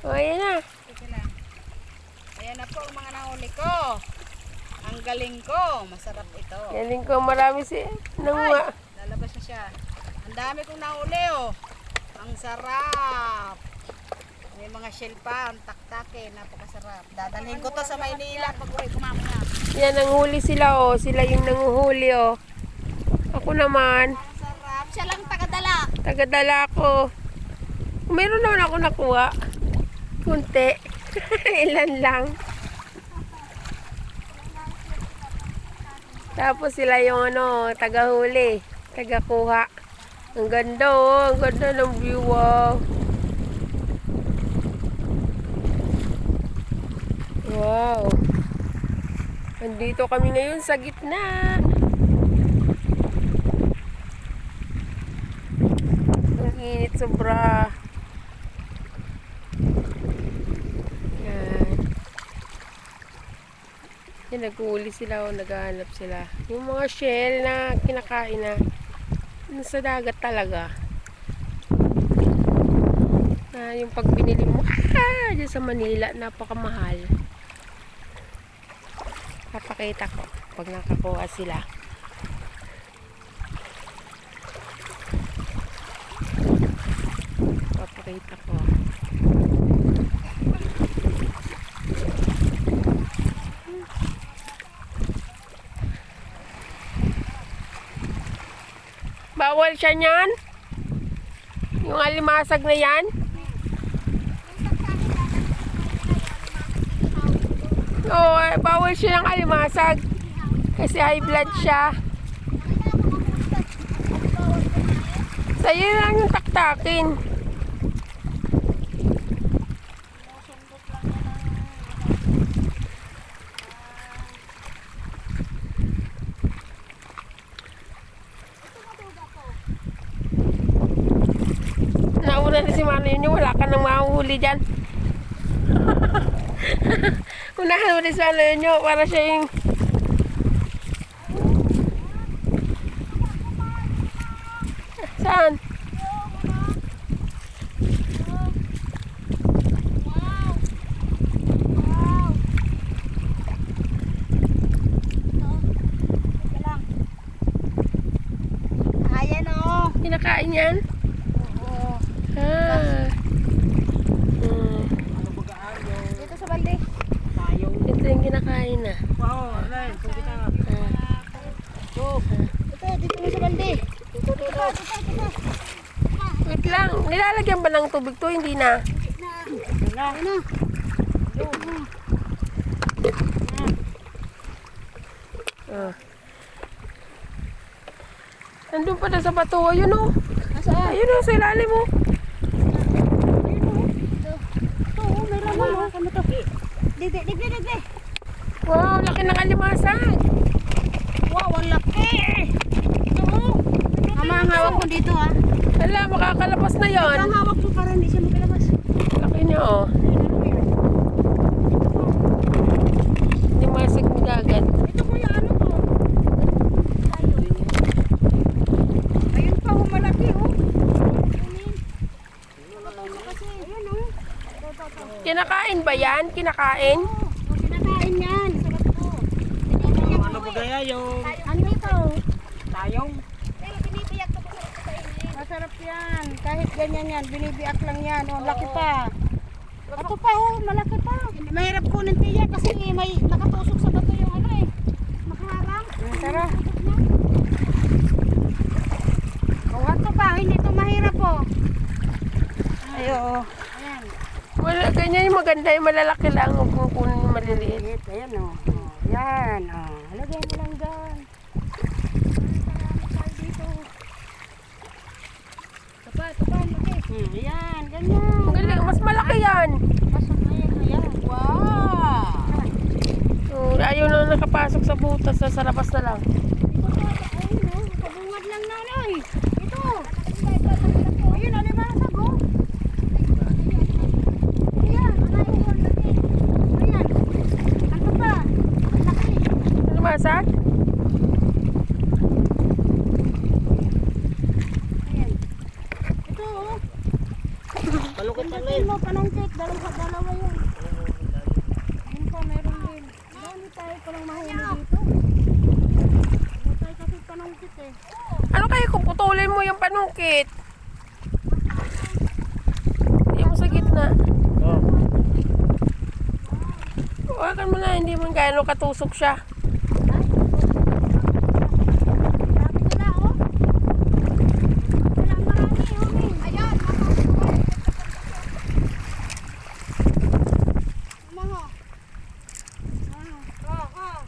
O, ayan na. Sige lang. Ayan na po ang mga nahuli ko. Ang galing ko. Masarap ito. Galing ko marami si nanguha. Lalabas na siya. Ang dami kong nahuli oh. Ang sarap. May mga shell pa. Ang taktake. Napakasarap. Dadalhin ko to sa Maynila pag uwi ko mamaya. Yan, nanghuli sila o. Sila yung nanguhuli o. Ako naman, Ang sarap. Siya lang tagadala. tagadala ko. Meron naman ako nakuha. Kunti. Ilan lang. Tapos sila yung ano, tagahuli, tagakuha. Ang ganda oh, ang ganda ng view oh. Wow. Nandito kami ngayon sa gitna. Ang init sobra. Yan. Yan, nag-uuli sila o naghahanap sila. Yung mga shell na kinakain na nasa dagat talaga. Na yung pag binili mo, ah, dyan sa Manila, napakamahal. Papakita ko pag nakakuha sila. Papakita ko. Bawal siya niyan? Yung alimasag na yan? Oo, eh, bawal siya ng alimasag. Kasi high blood siya. Sa'yo lang yung taktakin. Nauna na si Manoy niyo, wala ka nang mahuhuli dyan. Unahan mo na si Manoy niyo para siya yung... Saan? Oh. Kinakain yan? Ah. Hmm. Dito sa. Tayo. Ito yung kinakain na. Wow, alay. Kung kita. Ah. Ito, dito mo sa balde. Dito, dito. Wait lang. Nilalagyan ba ng tubig to? Hindi na. Wala. Ano? Ah. Nandun pa na sa bato. Ayun o. Nasaan? Ayun o, sa ilalim mo. Ito, oh, may laman oh. Ano to? Digde, digde, digde. Wow, laki ng alimasag. Wow, ang laki. Ito oh. Mama, ang hawak ko dito ah. Hala, makakalabas na yon. Ang hawak ko para hindi siya makalabas. Laki niya oh. Limasag ni dagat. Ito kuya, ano to? Ayun pa, oh, malaki oh. Ayun oh. Kinakain ba yan? Kinakain? Oh, kinakain yan. Sarap to. Ano ba kaya yung Ano ito? tayong? Eh, binibiyak ko masarap sa kainin. Masarap yan. Kahit ganyan yan, binibiyak lang yan. Oh, laki pa. Ito pa oh, malaki pa. Mahirap kunin tiya kasi may nakatusok sa bato yung ano eh. Makaharang. Tara. Oh, ito pa, hindi ito mahirap oh. Ayo. Wala, ganyan yung maganda yung malalaki lang. Huwag mong kunin yung maliliit. Ayan, ayan oh. oh. Yan oh. Lagyan mo lang dyan. Hmm, yan, ganyan. Magaling, mas malaki yan. Pasok na yan. Wow! Oh, ayaw na nakapasok sa butas. Sa labas na lang. Ito ayun oh. Kabungad lang nanay. Ito. Ayun, alimasag oh. Ayan, laki. Ayan. Ano pa? Laki. Lumasag? Ayan. Ito. Malukot pa Pagdating mo, panungkit, dalawa, dalawa yun. Yun pa, meron din. Dami tayo palang mahuli dito. Ano tayo kasi panungkit eh. Ano kayo kung putulin mo yung panungkit? Hindi mo sa gitna. Oh. Huwakan mo na, hindi man gaano katusok siya.